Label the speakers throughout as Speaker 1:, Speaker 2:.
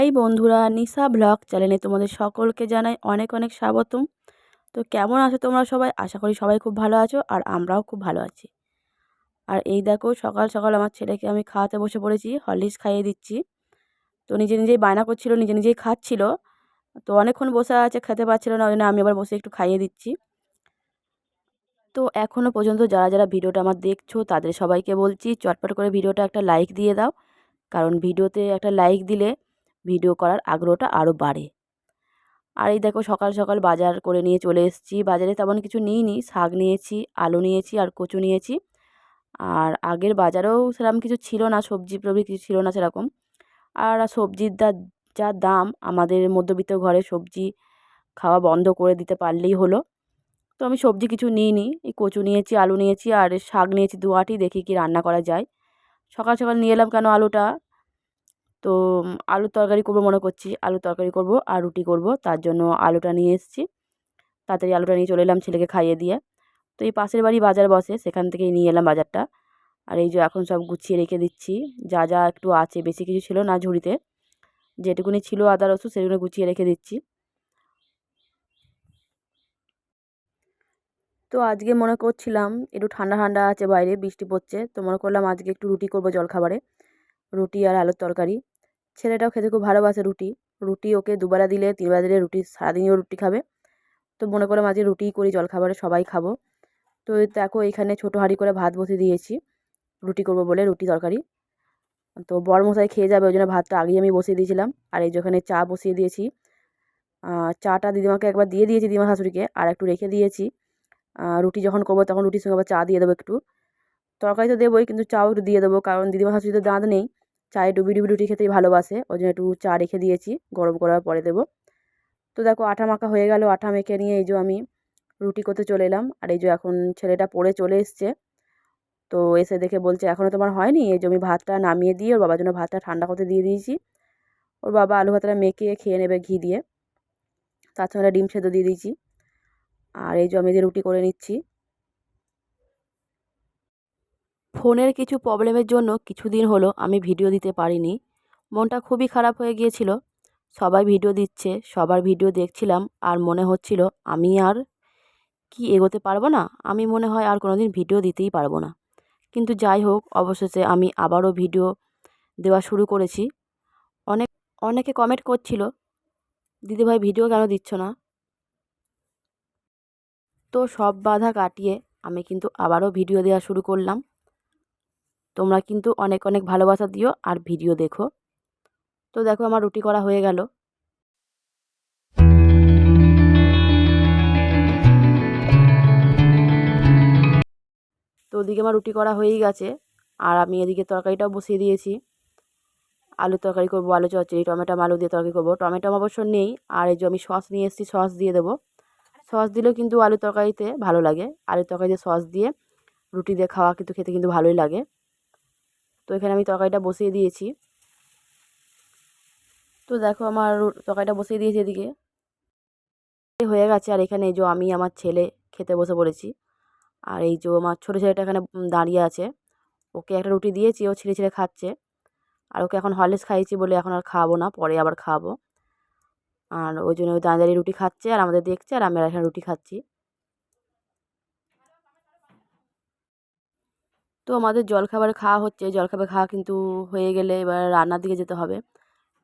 Speaker 1: High বন্ধুরা, নিশা blog চ্যানেলে তোমাদের সকলকে জানাই অনেক অনেক স্বাগতম। তো কেমন আছো তোমরা সবাই? আশা করি সবাই খুব ভালো আছো আর আমরাও খুব ভালো আছি। আর এই দেখো, সকাল সকাল আমার ছেলেকে আমি খাওয়াতে বসে পড়েছি, হরলিক্স খাইয়ে দিচ্ছি। তো নিজে নিজেই বায়না করছিল, নিজে নিজেই খাচ্ছিল। তো অনেকক্ষণ বসে আছে, খেতে পারছিল না ওই জন্য আমি আবার বসে একটু খাইয়ে দিচ্ছি। তো এখনও পর্যন্ত যারা যারা ভিডিওটা আমার দেখছ, তাদের সবাইকে বলছি, চটপট করে ভিডিওটা একটা লাইক দিয়ে দাও। কারণ ভিডিওতে একটা লাইক দিলে ভিডিও করার আগ্রহটা আরও বাড়ে। আর এই দেখো সকাল সকাল বাজার করে নিয়ে চলে এসেছি। বাজারে তেমন কিছু নিইনি। শাক নিয়েছি, আলু নিয়েছি আর কচু নিয়েছি। আর আগের বাজারেও সেরকম কিছু ছিল না, সবজি প্রবৃতি কিছু ছিল না সেরকম। আর সবজির দা, যা দাম, আমাদের মধ্যবিত্ত ঘরে সবজি খাওয়া বন্ধ করে দিতে পারলেই হলো। তো আমি সবজি কিছু নিইনি। এই কচু নিয়েছি, আলু নিয়েছি আর শাক নিয়েছি দু আটি। দেখি কি রান্না করা যায়। সকাল সকাল নিয়ে এলাম কেন আলুটা? তো আলুর তরকারি করব মনে করছি। আলুর তরকারি করব আর রুটি করব। তার জন্য আলুটা নিয়ে এসেছি। তাড়াতাড়ি আলুটা নিয়ে চলে এলাম ছেলেকে খাইয়ে দিয়ে। তো এই পাশের বাড়ি বাজার বসে, সেখান থেকেই নিয়ে এলাম বাজারটা। আর এই যে এখন সব গুছিয়ে রেখে দিচ্ছি। যা যা একটু আছে, বেশি কিছু ছিল না ঝুড়িতে। যেটুকুনি ছিল আদা, রসুন, সেগুলো গুছিয়ে রেখে দিচ্ছি। তো আজকে মনে করছিলাম একটু ঠান্ডা ঠান্ডা আছে বাইরে, বৃষ্টি পড়ছে। তো মনে করলাম আজকে একটু রুটি করব জলখাবারে। রুটি আর আলুর তরকারি। ছেলেটাও খেতে খুব ভালোবাসে রুটি। রুটি ওকে দুবেলা দিলে, তিনবেলা দিলে রুটি সারাদিনই ও রুটি খাবে। তো মনে করে মাঝে রুটিই করি, জলখাবারে সবাই খাব। তো দেখো এখানে ছোটো হাঁড়ি করে ভাত বসিয়ে দিয়েছি। রুটি করব বলে, রুটি তরকারি। তো বড় মশাই খেয়ে যাবে, ওই জন্য ভাতটা আগেই আমি বসিয়ে দিয়েছিলাম। আর এই যেখানে চা বসিয়ে দিয়েছি। চাটা দিদিমাকে একবার দিয়ে দিয়েছি, দিদিমা শাশুড়িকে, আর একটু রেখে দিয়েছি। রুটি যখন করব তখন রুটির সঙ্গে আবার চা দিয়ে দেবো একটু। তরকারি তো দেবোই, কিন্তু চাও একটু দিয়ে দেবো, কারণ দিদিমা শাশুড়ি তো দাঁত নেই। চায়ে ডুবি ডুবি রুটি খেতেই ভালোবাসে। ওই জন্য একটু চা রেখে দিয়েছি, গরম করার পরে দেবো। তো দেখো, আঠা মাখা হয়ে গেল। আঠা মেখে নিয়ে এই যে আমি রুটি করতে চলে এলাম। আর এই যে এখন ছেলেটা পড়ে চলে এসছে। তো এসে দেখে বলছে এখনও তোমার হয়নি? এই যে আমি ভাতটা নামিয়ে দিয়ে ওর বাবার জন্য ভাতটা ঠান্ডা করতে দিয়ে দিয়েছি। ওর বাবা আলু ভাতটা মেখে খেয়ে নেবে ঘি দিয়ে। তার সঙ্গে ডিম সেদ্ধ দিয়ে দিয়েছি। আর এই যে আমি যে রুটি করে নিচ্ছি ফোনের কিছু প্রবলেমের জন্য কিছুদিন হলো আমি ভিডিও দিতে পারিনি। মনটা খুবই খারাপ হয়ে গিয়েছিল। সবাই ভিডিও দিচ্ছে, সবার ভিডিও দেখছিলাম আর মনে হচ্ছিল আমি আর কি এগোতে পারব না? আমি মনে হয় আর কোনো দিন ভিডিও দিতেই পারব না। কিন্তু যাই হোক, অবশেষে আমি আবারও ভিডিও দেওয়া শুরু করেছি। অনেক, অনেকে কমেন্ট করছিল, দিদিভাই ভিডিও কেন দিচ্ছ না? তো সব বাধা কাটিয়ে আমি কিন্তু আবারও ভিডিও দেওয়া শুরু করলাম। তোমরা কিন্তু অনেক অনেক ভালোবাসা দিও আর ভিডিও দেখো। তো দেখো আমার রুটি করা হয়ে গেল। তো ওদিকে আমার রুটি করা হয়েই গেছে। আর আমি এদিকে তরকারিটাও বসিয়ে দিয়েছি। আলু তরকারি করব, আলু চচ্চড়ি, টমেটো, আলু দিয়ে তরকারি করব। টমেটো অবশ্য নেই, আর এই যে আমি সস নিয়ে এসেছি, সস দিয়ে দেবো। সস দিলেও কিন্তু আলু তরকারিতে ভালো লাগে। আলু তরকারিতে সস দিয়ে রুটি দিয়ে খাওয়া কিন্তু খেতে কিন্তু ভালোই লাগে। তো এখানে আমি তরকারিটা বসিয়ে দিয়েছি। তো দেখো আমার তরকারিটা বসিয়ে দিয়েছি এদিকে। হয়ে গেছে, আর এখানে এই যে আমি আমার ছেলে খেতে বসে পড়েছি। আর এই যে আমার ছোটো ছেলেটা এখানে দাঁড়িয়ে আছে। ওকে একটা রুটি দিয়েছি, ও ছিঁড়ে ছিঁড়ে খাচ্ছে। আর ওকে এখন হরলিক্স খাইয়েছি বলে এখন আর খাব না, পরে আবার খাব। আর ওই জন্য ওই দাঁড়িয়ে রুটি খাচ্ছে, আর আমাদের দেখছে, আর আমরা এখানে রুটি খাচ্ছি। তো আমাদের জলখাবার খাওয়া হচ্ছে। জলখাবার খাওয়া কিন্তু হয়ে গেলে এবার রান্নার দিকে যেতে হবে।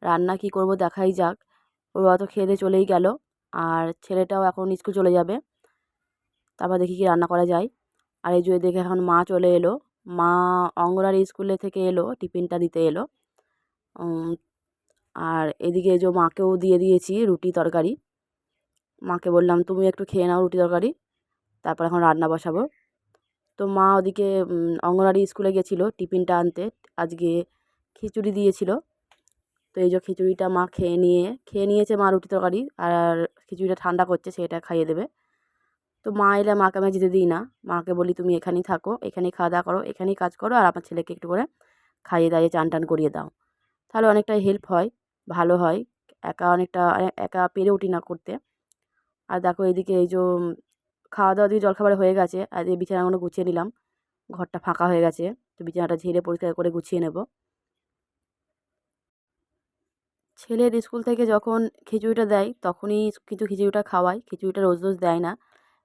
Speaker 1: রান্না কি করব দেখাই যাক। ওর তো খেয়ে দিয়ে চলেই গেল। আর ছেলেটাও এখন স্কুল চলে যাবে। তারপর দেখি কি রান্না করা যায়। আর এই যে দেখে এখন মা চলে এলো। মা অঙ্গনারী স্কুলে থেকে এলো, টিফিনটা দিতে এলো। আর এদিকে যে মাকেও দিয়ে দিয়েছি রুটি তরকারি। মাকে বললাম, তুমি একটু খেয়ে নাও রুটি তরকারি। তারপর এখন রান্না বসাবো। তো মা ওদিকে অঙ্গনওয়াড়ি স্কুলে গেছিল টিফিনটা আনতে। আজকে খিচুড়ি দিয়েছিল। তো এই যে খিচুড়িটা মা খেয়ে নিয়ে, খেয়ে নিয়েছে মা রুটি তরকারি আর খিচুড়িটা ঠান্ডা করছে সেটা খাইয়ে দেবে। তো মা এলে মাকে আমি যেতে দিই না। মাকে বলি তুমি এখানেই থাকো, এখানেই খাওয়া দাওয়া করো, এখানেই কাজ করো আর আমার ছেলেকে একটু করে খাইয়ে দাইয়ে চান টান করিয়ে দাও। তাহলে অনেকটাই হেল্প হয়, ভালো হয়। একা অনেকটা, একা পেরে উঠি না করতে। আর দেখো এদিকে এই যে খাওয়া দাওয়া দিয়ে জলখাবার হয়ে গেছে, আর এই বিছানাগুলো গুছিয়ে নিলাম। ঘরটা ফাঁকা হয়ে গেছে, তো বিছানাটা ঝেড়ে পরিষ্কার করে গুছিয়ে নেব। ছেলের স্কুল থেকে যখন খিচুড়িটা দেয়, তখনই কিছু খিচুড়িটা খাওয়াই খিচুড়িটা রোজ রোজ দেয় না।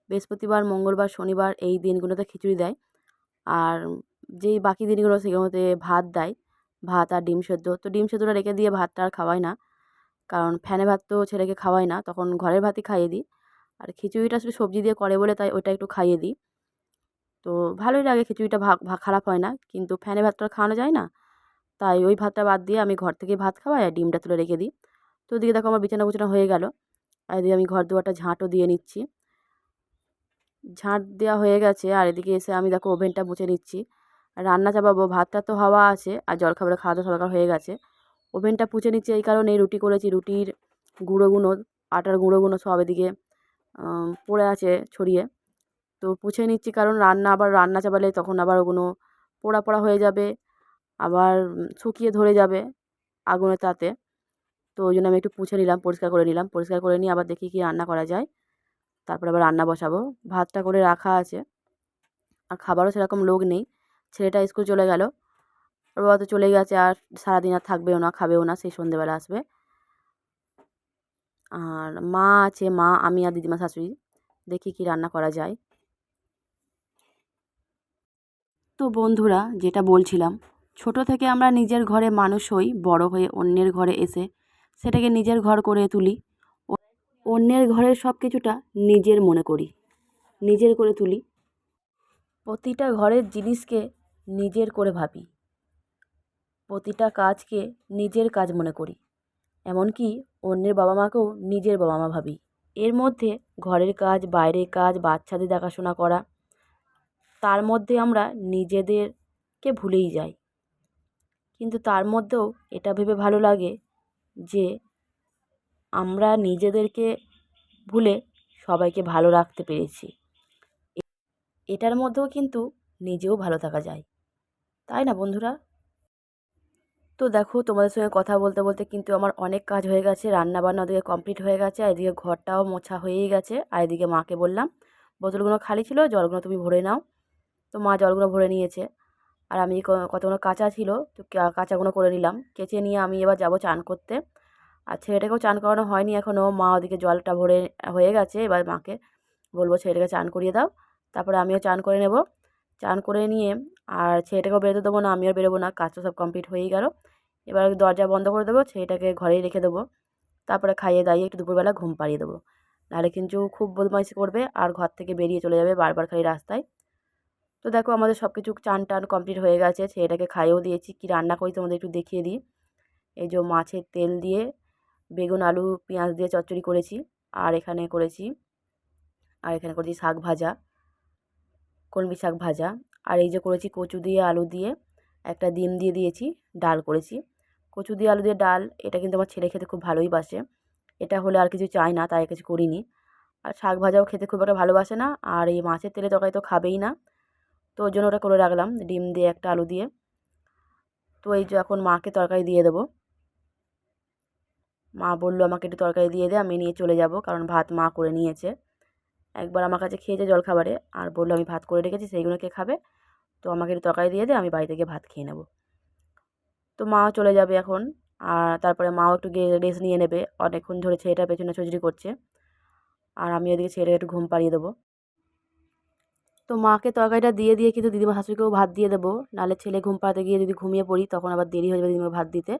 Speaker 1: বৃহস্পতিবার, মঙ্গলবার, শনিবার এই দিনগুলোতে খিচুড়ি দেয়। আর যেই বাকি দিনগুলো সেগুলোতে ভাত দেয়। ভাত আর ডিম সেদ্ধ। তো ডিম সেদ্ধটা রেখে দিয়ে ভাতটা আর খাওয়াই না। কারণ ফ্যানে ভাত তো ছেলেকে খাওয়াই না। তখন ঘরের ভাতই খাইয়ে দিই। আর খিচুড়িটা শুধু সবজি দিয়ে করে বলে তাই ওইটা একটু খাইয়ে দিই। তো ভালোই লাগে খিচুড়িটা খারাপ হয় না, কিন্তু ফ্যানে ভাতটা খাওয়ানো যায় না, তাই ওই ভাতটা বাদ দিয়ে আমি ঘর থেকেই ভাত খাওয়াই আর ডিমটা তুলে রেখে দিই। তো ওদিকে দেখো আমার বিছানা গুছানো হয়ে গেল, আর এদিকে আমি ঘর দুয়ারটা ঝাঁটও দিয়ে নিচ্ছি। ঝাঁট দেওয়া হয়ে গেছে আর এদিকে এসে আমি দেখো ওভেনটা মুছে নিচ্ছি। রান্না চাপাবো, ভাতটা তো হাওয়া আছে আর জলখাবারে খাওয়া দাওয়া সবার হয়ে গেছে। ওভেনটা পুছে নিচ্ছি এই কারণে রুটি করেছি, রুটির গুঁড়োগুলো আটার গুঁড়োগুলো সব এদিকে পড়ে আছে ছড়িয়ে। তো পুছে নিচ্ছি কারণ রান্না আবার রান্না চাপালে তখন আবার ওগুলো পোড়া পোড়া হয়ে যাবে, আবার শুকিয়ে ধরে যাবে আগুনের তাতে। তো ওই জন্য আমি একটু পুছে নিলাম, পরিষ্কার করে নিলাম। পরিষ্কার করে নিয়ে আবার দেখি কী রান্না করা যায়। তারপরে আবার রান্না বসাবো। ভাতটা করে রাখা আছে। আর খাবারও সেরকম লোক নেই। ছেলেটা স্কুল চলে গেল। ওর বাবা তো চলে গেছে আর সারাদিন আর থাকবেও না, খাবেও না, সেই সন্ধেবেলা আসবে। আর মা আছে, মা, আমি আর দিদিমা শাশুড়ি। দেখি কি রান্না করা যায়। তো বন্ধুরা, যেটা বলছিলাম, ছোট থেকে আমরা নিজের ঘরে মানুষ হই, বড় হয়ে অন্যের ঘরে এসে সেটাকে নিজের ঘর করে তুলি। অন্যের ঘরের সব কিছুটা নিজের মনে করি, নিজের করে তুলি। প্রতিটা ঘরের জিনিসকে নিজের করে ভাবি। প্রতিটা কাজকে নিজের কাজ মনে করি। এমনকি অন্যের বাবা মাকেও নিজের বাবা মা ভাবি। এর মধ্যে ঘরের কাজ, বাইরের কাজ, বাচ্চাদের দেখাশোনা করা, তার মধ্যে আমরা নিজেদেরকে ভুলেই যাই। কিন্তু তার মধ্যেও এটা ভেবে ভালো লাগে যে আমরা নিজেদেরকে ভুলে সবাইকে ভালো রাখতে পেরেছি। এটার মধ্যেও কিন্তু নিজেও ভালো থাকা যায়। তাই না বন্ধুরা? তো দেখো তোমাদের সঙ্গে কথা বলতে বলতে কিন্তু আমার অনেক কাজ হয়ে গেছে রান্না বান্না ওদিকে কমপ্লিট হয়ে গেছে, আর এদিকে ঘরটাও মোছা হয়েই গেছে, আর এদিকে মাকে বললাম, বোতলগুলো খালি ছিল, জলগুলো তুমি ভরে নাও। তো মা জলগুলো ভরে নিয়েছে, আর আমি কতগুলো কাঁচা ছিল, তো কাঁচাগুলো করে নিলাম, কেচে নিয়ে আমি এবার যাব চান করতে। আর ছেলেটাকেও চান করানো হয়নি এখনও মা ওদিকে জলটা ভরে, হয়ে গেছে, এবার মাকে বলব ছেলেটাকে চান করিয়ে দাও, তারপরে আমিও চান করে নেব। চান করে নিয়ে আর ছেলেটাকেও বেরোতে দেবো না, আমিও বেরোবো না, কাজটা সব কমপ্লিট হয়েই গেল। এবার দরজা বন্ধ করে দেবো, ছেলেটাকে ঘরেই রেখে দেবো। তারপরে খাইয়ে দাইয়ে একটু দুপুরবেলা ঘুম পাড়িয়ে দেবো। নাহলে কিন্তু খুব বদমাইশি করবে আর ঘর থেকে বেরিয়ে চলে যাবে বারবার খালি রাস্তায়। তো দেখো আমাদের সব কিছু চান টান কমপ্লিট হয়ে গেছে, ছেলেটাকে খাইয়েও দিয়েছি। কী রান্না করি তোমাদের একটু দেখিয়ে দিই। এই যে মাছের তেল দিয়ে বেগুন, আলু, পেঁয়াজ দিয়ে চচ্চড়ি করেছি, আর এখানে করেছি, আর এখানে করেছি শাক ভাজা। কলমি শাক ভাজা। আর এই যে করেছি কচু দিয়ে আলু দিয়ে, একটা ডিম দিয়ে দিয়েছি, ডাল করেছি। কচু দিয়ে আলু দিয়ে ডাল, এটা কিন্তু আমার ছেলে খেতে খুব ভালোই বাসে। এটা হলে আর কিছু চাই না, তাই কিছু করিনি। আর শাক ভাজাও খেতে খুব একটা ভালোবাসে না, আর এই মাছের তেলে তরকারি তো খাবেই না। তো ওই জন্য ওটা করে রাখলাম, ডিম দিয়ে একটা আলু দিয়ে। তো এই যে এখন মাকে তরকারি দিয়ে দেবো। মা বলল, আমাকে একটু তরকারি দিয়ে দে, আমি নিয়ে চলে যাব, কারণ ভাত মা করে নিয়েছে। একবার আমার কাছে খেয়েছে জলখাবারে আর বলল, আমি ভাত করে রেখেছি, সেইগুলো কে খাবে? তো আমাকে একটু তরকারি দিয়ে দে, আমি বাড়িতে গিয়ে ভাত খেয়ে নেব। তো মাও চলে যাবে এখন। আর তারপরে মাও একটু গিয়ে রেস্ট নিয়ে নেবে। অনেকক্ষণ ধরে ছেলেটা পেছনে ছুচড়ি করছে। আর আমি ওদিকে ছেলেটাকে একটু ঘুম পাড়িয়ে দেবো। তো মাকে তরকারিটা দিয়ে দিয়ে কিন্তু দিদিমা শাশুড়িকেও ভাত দিয়ে দেবো। নাহলে ছেলে ঘুম পাড়াতে গিয়ে যদি ঘুমিয়ে পড়ি, তখন আবার দেরি হয়ে যাবে দিদিমা ভাত দিতে।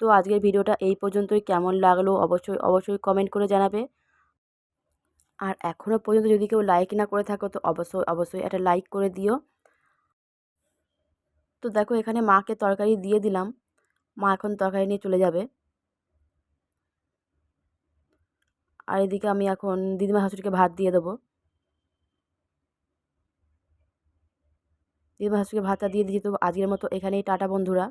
Speaker 1: তো আজকের ভিডিওটা এই পর্যন্তই। কেমন লাগল অবশ্যই অবশ্যই কমেন্ট করে জানাবে। আর এখনও পর্যন্ত যদি কেউ লাইক না করে থাকো, তো অবশ্যই অবশ্যই একটা লাইক করে দিও। তো দেখো, এখানে মাকে তরকারি দিয়ে দিলাম। মা এখন তরকারি নিয়ে চলে যাবে। আর এদিকে আমি এখন দিদিমা শাশুড়িকে ভাত দিয়ে দেবো। দিদিমা শাশুড়িকে ভাতটা দিয়ে দিয়েছি। তো আজকের মতো এখানেই, টাটা বন্ধুরা।